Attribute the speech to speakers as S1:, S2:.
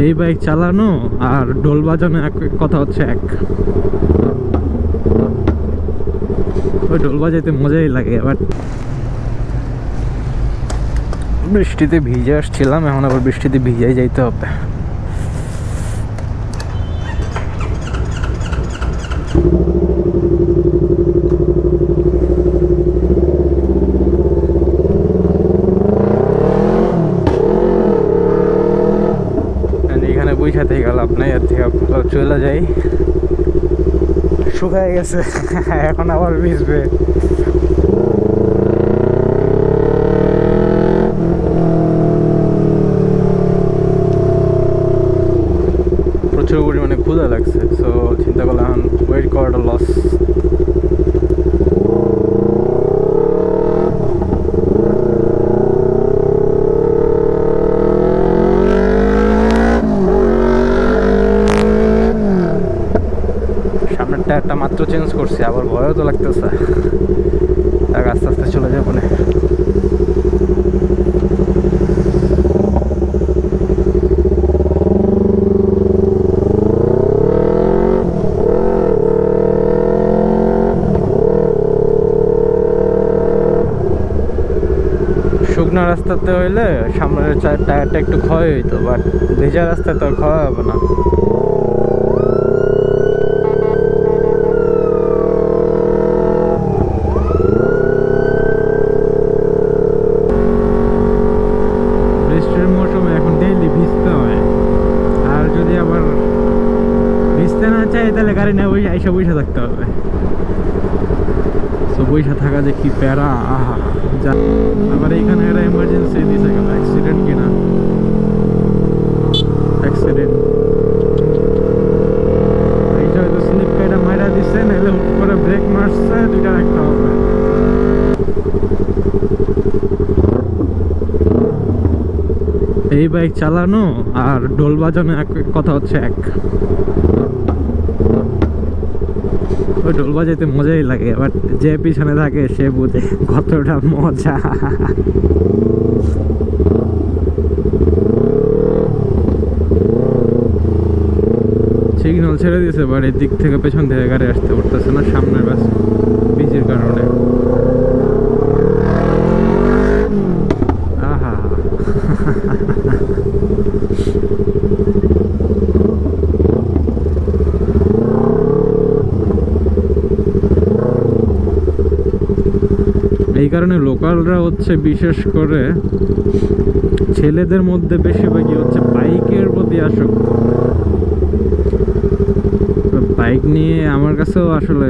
S1: এই বাইক চালানো আর ডোল বাজানো এক কথা হচ্ছে এক। ওই ডোল বাজাইতে মজাই লাগে বাট বৃষ্টিতে ভিজে আসছিলাম, এখন আবার বৃষ্টিতে ভিজাই যাইতে হবে। বইসা থেকে লাভ নাই এর থেকে চলে যাই। শুকায় গেছে, এখন আবার ভিজবে। প্রচুর পরিমাণে ক্ষুধা লাগছে সো চিন্তা করলাম ওয়েট করাটা লস সামনের টায়ারটা মাত্র চেঞ্জ করছি, আবার ভয়ও তো লাগতেছে। তাক আস্তে আস্তে চলে যাব না। শুকনো রাস্তাতে হইলে সামনের টায়ারটা একটু ক্ষয় হইতো বাট ভেজা রাস্তায় তো আর ক্ষয় হবে না। মৌসুমে এখন ডেইলি ভিজতে হয়। আর যদি আবার ভিজতে না চাই, তাহলে গাড়ি না বই আইসা বইসা থাকতে হবে। তো বইসা থাকা যে কি প্যারা, আহা আবার এই বাইক চালানো আর ডোল বাজানো এক কথা হচ্ছে এক। ওই ডোল বাজাইতে মজাই লাগে বাট যে পিছনে থাকে সে বুঝে কতটা মজা। সিগন্যাল ছেড়ে দিয়েছে বাট দিক থেকে পেছন থেকে গাড়ি আসতে পারতেছে না, সামনের বাস বিজির কারণে আহা এই কারণে লোকালরা হচ্ছে বিশেষ করে ছেলেদের মধ্যে বেশিরভাগই হচ্ছে বাইকের প্রতি আসক্ত। বাইক নিয়ে আমার কাছেও আসলে